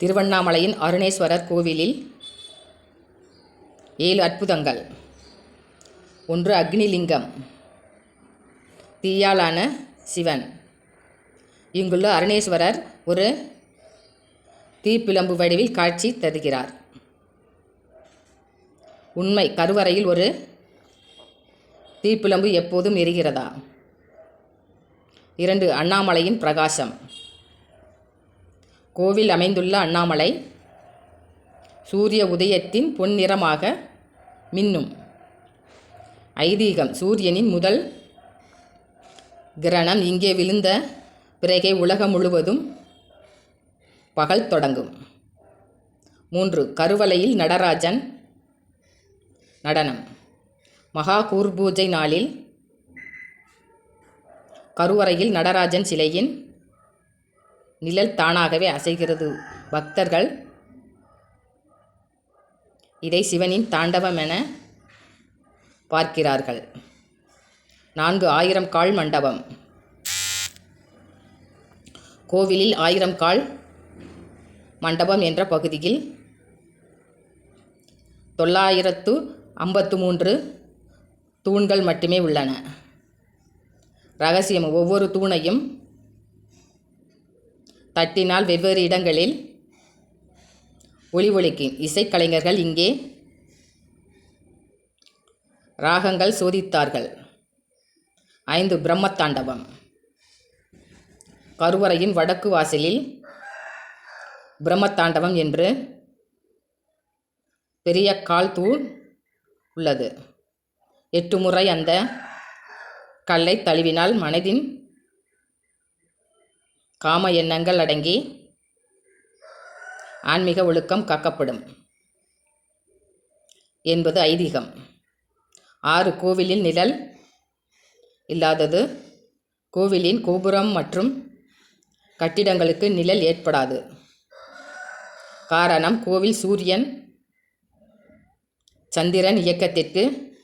திருவண்ணாமலையின் அருணேஸ்வரர் கோவிலில் ஏழு அற்புதங்கள். ஒன்று அக்னிலிங்கம். தீயாலான சிவன். இங்குள்ள அருணேஸ்வரர் ஒரு தீப்பிழம்பு வடிவில் காட்சி தருகிறார். உண்மை கருவறையில் ஒரு தீப்பிளம்பு எப்போதும் எரிகிறதா? இரண்டு அண்ணாமலையின் பிரகாசம். கோவில் அமைந்துள்ள அண்ணாமலை சூரிய உதயத்தின் பொன்னிறமாக மின்னும். ஐதீகம் சூரியனின் முதல் கிரணம் இங்கே விழுந்த பிறகே உலகம் முழுவதும் பகல் தொடங்கும். மூன்று கருவலையில் நடராஜன் நடனம். மகா கூர்பூஜை நாளில் கருவறையில் நடராஜன் சிலையின் நிழல் தானாகவே அசைகிறது. பக்தர்கள் இதை சிவனின் தாண்டவம் என பார்க்கிறார்கள். நான்கு ஆயிரம் கால் மண்டபம். கோவிலில் ஆயிரம் கால் மண்டபம் என்ற பகுதியில் தொள்ளாயிரத்து ஐம்பத்து மூன்று தூண்கள் மட்டுமே உள்ளன. ரகசியம் ஒவ்வொரு தூணையும் தட்டினால் வெவ்வேறு இடங்களில் ஒளி ஒலிக்கும் இசைக்கலைஞர்கள் இங்கே ராகங்கள் சோதித்தார்கள். ஐந்து பிரம்மத்தாண்டவம். கருவறையின் வடக்கு வாசலில் பிரம்மத்தாண்டவம் என்று பெரிய கால் தூண் உள்ளது. எட்டு முறை அந்த கல்லை தழுவினால் மனதின் காம எண்ணங்கள் அடங்கி ஆன்மீக ஒழுக்கம் காக்கப்படும் என்பது ஐதீகம். ஆறு கோவிலில் நிழல் இல்லாதது. கோவிலின் கோபுரம் மற்றும் கட்டிடங்களுக்கு நிழல் ஏற்படாது. காரணம் கோவில் சூரியன் சந்திரன் இயக்கத்திற்கு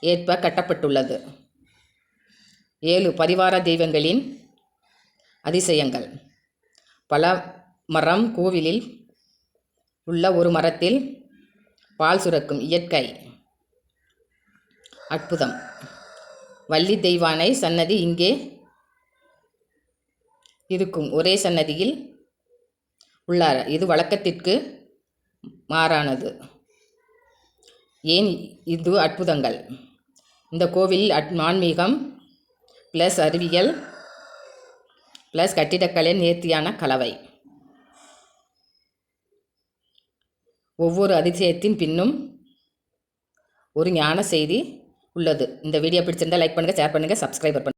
ஏற்ப கட்டப்பட்டுள்ளது. ஏழு பரிவார தெய்வங்களின் அதிசயங்கள். பல மரம் கோவிலில் உள்ள ஒரு மரத்தில் பால் சுரக்கும் இயற்கை. அற்புதம். வள்ளி தெய்வானை சன்னதி இங்கே இருக்கும். ஒரே சன்னதியில் உள்ளார். இது வழக்கத்திற்கு மாறானது. ஏன் இது அற்புதங்கள்? இந்த கோவில் அட் ஆன்மீகம் ப்ளஸ் அறிவியல் ப்ளஸ் கட்டிடக்கலை நேர்த்தியான கலவை. ஒவ்வொரு அதிசயத்தின் பின்னும் ஒரு ஞான செய்தி உள்ளது. இந்த வீடியோ பிடிச்சிருந்தால் லைக் பண்ணுங்கள் ஷேர் பண்ணுங்கள் சப்ஸ்கிரைபர் பண்ணுங்கள்